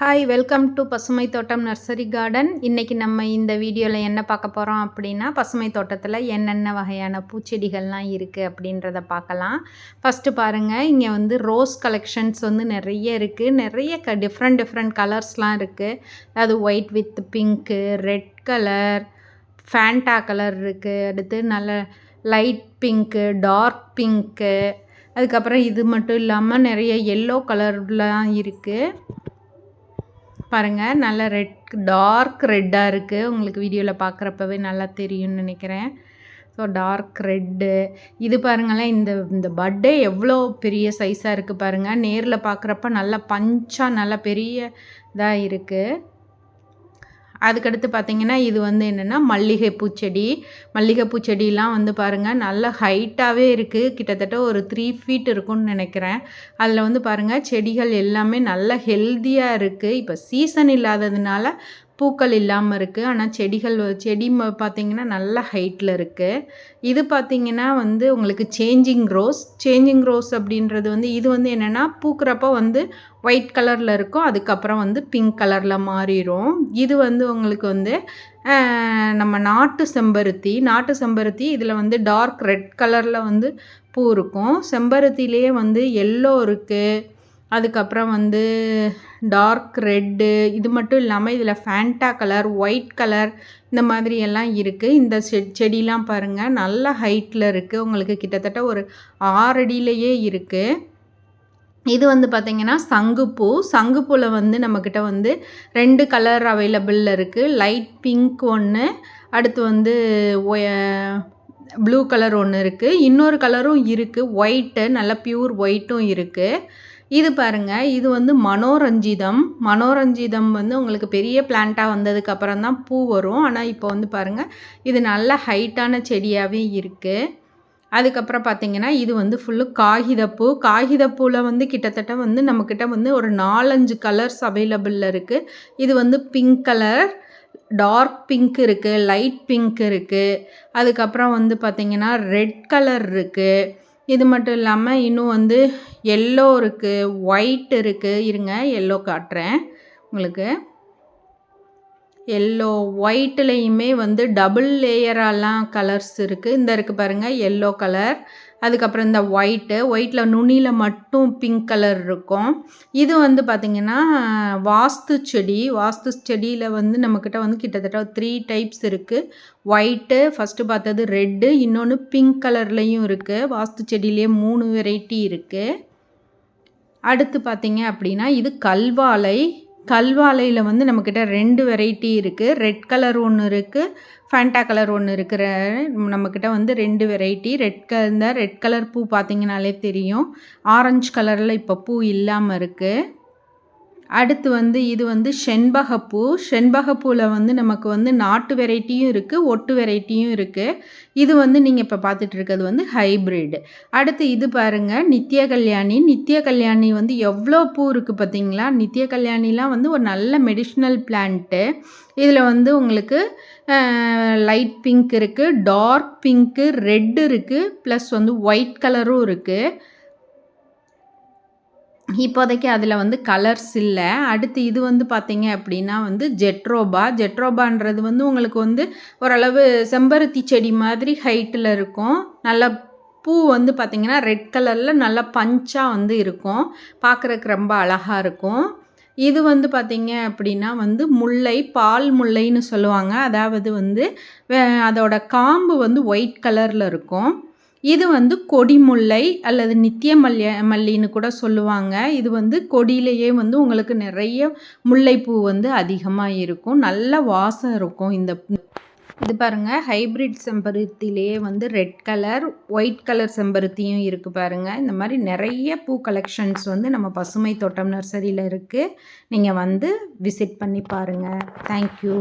Hi welcome to பசுமை தோட்டம் nursery garden இன்றைக்கி நம்ம இந்த வீடியோவில் என்ன பார்க்க போகிறோம் அப்படின்னா பசுமை தோட்டத்தில் என்னென்ன வகையான பூச்செடிகள்லாம் இருக்குது அப்படின்றத பார்க்கலாம். ஃபஸ்ட்டு பாருங்கள் இங்கே வந்து ரோஸ் கலெக்ஷன்ஸ் வந்து நிறைய இருக்குது நிறைய க டிஃப்ரெண்ட் டிஃப்ரெண்ட் கலர்ஸ்லாம் இருக்குது அதாவது white with pink red colour Fanta colour இருக்குது அடுத்து நல்ல லைட் பிங்க்கு டார்க் பிங்க்கு அதுக்கப்புறம் இது மட்டும் இல்லாமல் நிறைய எல்லோ கலர்லாம் இருக்குது பாருங்கள் நல்ல ரெட் டார்க் ரெட்டாக இருக்குது உங்களுக்கு வீடியோவில் பார்க்குறப்பவே நல்லா தெரியும்னு நினைக்கிறேன். ஸோ டார்க் ரெட்டு இது பாருங்களேன் இந்த இந்த பட்டே எவ்வளோ பெரிய சைஸாக இருக்குது பாருங்கள் நேரில் பார்க்குறப்ப நல்லா பஞ்சாக நல்லா பெரிய இதாக இருக்குது அதுக்கடுத்து பார்த்திங்கன்னா இது வந்து என்னென்னா மல்லிகை பூச்செடி மல்லிகை பூச்செடிலாம் வந்து பாருங்கள் நல்ல ஹைட்டாகவே இருக்குது கிட்டத்தட்ட ஒரு த்ரீ ஃபீட் இருக்கும்னு நினைக்கிறேன். அதில் வந்து பாருங்கள் செடிகள் எல்லாமே நல்ல ஹெல்த்தியாக இருக்குது இப்போ சீசன் இல்லாததுனால பூக்கள் இல்லாமல் இருக்குது ஆனால் செடிகள் செடி பார்த்திங்கன்னா நல்ல ஹைட்டில் இருக்குது இது பார்த்திங்கன்னா வந்து உங்களுக்கு சேஞ்சிங் ரோஸ் சேஞ்சிங் ரோஸ் அப்படின்றது வந்து இது வந்து என்னென்னா பூக்கிறப்ப வந்து ஒயிட் கலரில் இருக்கும். அதுக்கப்புறம் வந்து பிங்க் கலரில் மாறிடும் இது வந்து உங்களுக்கு வந்து நம்ம நாட்டு செம்பருத்தி. நாட்டு செம்பருத்தி இதில் வந்து டார்க் ரெட் கலரில் வந்து பூ இருக்கும். செம்பருத்திலே வந்து எல்லோ இருக்குது அதுக்கப்புறம் வந்து டார்க் ரெட்டு இது மட்டும் இல்லாமல் இதில் ஃபேண்டா கலர் ஒயிட் கலர் இந்த மாதிரி எல்லாம் இருக்குது இந்த செ செடிலாம் பாருங்கள் நல்ல ஹைட்டில் இருக்குது உங்களுக்கு கிட்டத்தட்ட ஒரு ஆறடியிலையே இருக்குது இது வந்து பார்த்திங்கன்னா சங்குப்பூ. சங்குப்பூவில் வந்து நம்மக்கிட்ட வந்து ரெண்டு கலர் அவைலபிளில் இருக்குது லைட் பிங்க் ஒன்று அடுத்து வந்து ப்ளூ கலர் ஒன்று இருக்குது இன்னொரு கலரும் இருக்குது ஒயிட்டு நல்ல ப்யூர் ஒயிட்டும் இருக்குது இது பாருங்கள் இது வந்து மனோரஞ்சிதம். மனோரஞ்சிதம் வந்து உங்களுக்கு பெரிய பிளான்ட்டாக வந்ததுக்கு அப்புறம் தான் பூ வரும். ஆனால் இப்போ வந்து பாருங்கள் இது நல்ல ஹைட்டான செடியாகவே இருக்குது அதுக்கப்புறம் பார்த்திங்கன்னா இது வந்து ஃபுல்லு காகிதப்பூ காகிதப்பூவில் வந்து கிட்டத்தட்ட வந்து நம்மக்கிட்ட வந்து ஒரு நாலஞ்சு கலர்ஸ் அவைலபிளில் இருக்குது இது வந்து பிங்க் கலர் டார்க் பிங்க் இருக்குது லைட் பிங்க் இருக்குது அதுக்கப்புறம் வந்து பார்த்திங்கன்னா ரெட் கலர் இருக்குது இது மட்டும் இல்லாமல் இன்னும் வந்து எல்லோ இருக்குது ஒயிட் இருக்குது இருங்க எல்லோ காட்டுறேன் உங்களுக்கு. எல்லோ ஒயிட்லேயுமே வந்து டபுள் லேயராலாம் கலர்ஸ் இருக்குது இந்த இருக்குது பாருங்கள் எல்லோ கலர் அதுக்கப்புறம் இந்த ஒயிட்டு ஒயிட்டில் நுனியில் மட்டும் பிங்க் கலர் இருக்கும். இது வந்து பார்த்திங்கன்னா வாஸ்து செடி. வாஸ்து செடியில் வந்து நம்மக்கிட்ட வந்து கிட்டத்தட்ட த்ரீ டைப்ஸ் இருக்குது ஒயிட்டு ஃபஸ்ட்டு பார்த்தது ரெட்டு இன்னொன்று பிங்க் கலர்லேயும் இருக்குது வாஸ்து செடியிலே மூணு வெரைட்டி இருக்குது அடுத்து பார்த்திங்க அப்படின்னா இது கல்வாழை. கல்வாழையில் வந்து நம்மக்கிட்ட ரெண்டு வெரைட்டி இருக்குது ரெட் கலர் ஒன்று இருக்குது ஃபேண்டா கலர் ஒன்று இருக்கிற நம்மக்கிட்ட வந்து ரெண்டு வெரைட்டி ரெட் க இந்த ரெட் கலர் பூ பார்த்திங்கனாலே தெரியும். ஆரஞ்சு கலரில் இப்போ பூ இல்லாமல் இருக்குது அடுத்து வந்து இது வந்து செண்பகப்பூ. செண்பகப்பூவில் வந்து நமக்கு வந்து நாட்டு வெரைட்டியும் இருக்குது ஒட்டு வெரைட்டியும் இருக்குது இது வந்து நீங்கள் இப்போ பார்த்துட்டு இருக்கிறது வந்து ஹைப்ரிட் அடுத்து இது பாருங்கள் நித்திய கல்யாணி. நித்திய கல்யாணி வந்து எவ்வளோ பூ இருக்குது பார்த்தீங்களா நித்திய கல்யாணிலாம் வந்து ஒரு நல்ல மெடிஷ்னல் பிளான்ட்டு இதில் வந்து உங்களுக்கு லைட் பிங்க் இருக்குது டார்க் பிங்க்கு ரெட்டு இருக்குது ப்ளஸ் வந்து ஒயிட் கலரும் இருக்குது இப்போதைக்கு அதில் வந்து கலர்ஸ் இல்லை. அடுத்து இது வந்து பார்த்திங்க அப்படின்னா வந்து ஜெட்ரோபா. ஜெட்ரோபான்றது வந்து உங்களுக்கு வந்து ஓரளவு செம்பருத்தி செடி மாதிரி ஹைட்டில் இருக்கும். நல்ல பூ வந்து பார்த்திங்கன்னா ரெட் கலரில் நல்லா பஞ்சாக வந்து இருக்கும். பார்க்குறக்கு ரொம்ப அழகாக இருக்கும். இது வந்து பார்த்திங்க அப்படின்னா வந்து முல்லை பால் முல்லைன்னு சொல்லுவாங்க. அதாவது வந்து அதோட காம்பு வந்து ஒயிட் கலரில் இருக்கும். இது வந்து கொடி முல்லை அல்லது நித்திய மல்லிய மல்லின்னு கூட சொல்லுவாங்க. இது வந்து கொடியிலேயே வந்து உங்களுக்கு நிறைய முல்லைப்பூ வந்து அதிகமாக இருக்கும். நல்ல வாசம் இருக்கும் இந்த இது பாருங்கள் ஹைப்ரிட் செம்பருத்திலேயே வந்து ரெட் கலர் ஒயிட் கலர் செம்பருத்தியும் இருக்குது பாருங்கள் இந்த மாதிரி நிறைய பூ கலெக்ஷன்ஸ் வந்து நம்ம பசுமை தோட்டம் நர்சரியில் இருக்குது நீங்கள் வந்து விசிட் பண்ணி பாருங்கள் தேங்க்யூ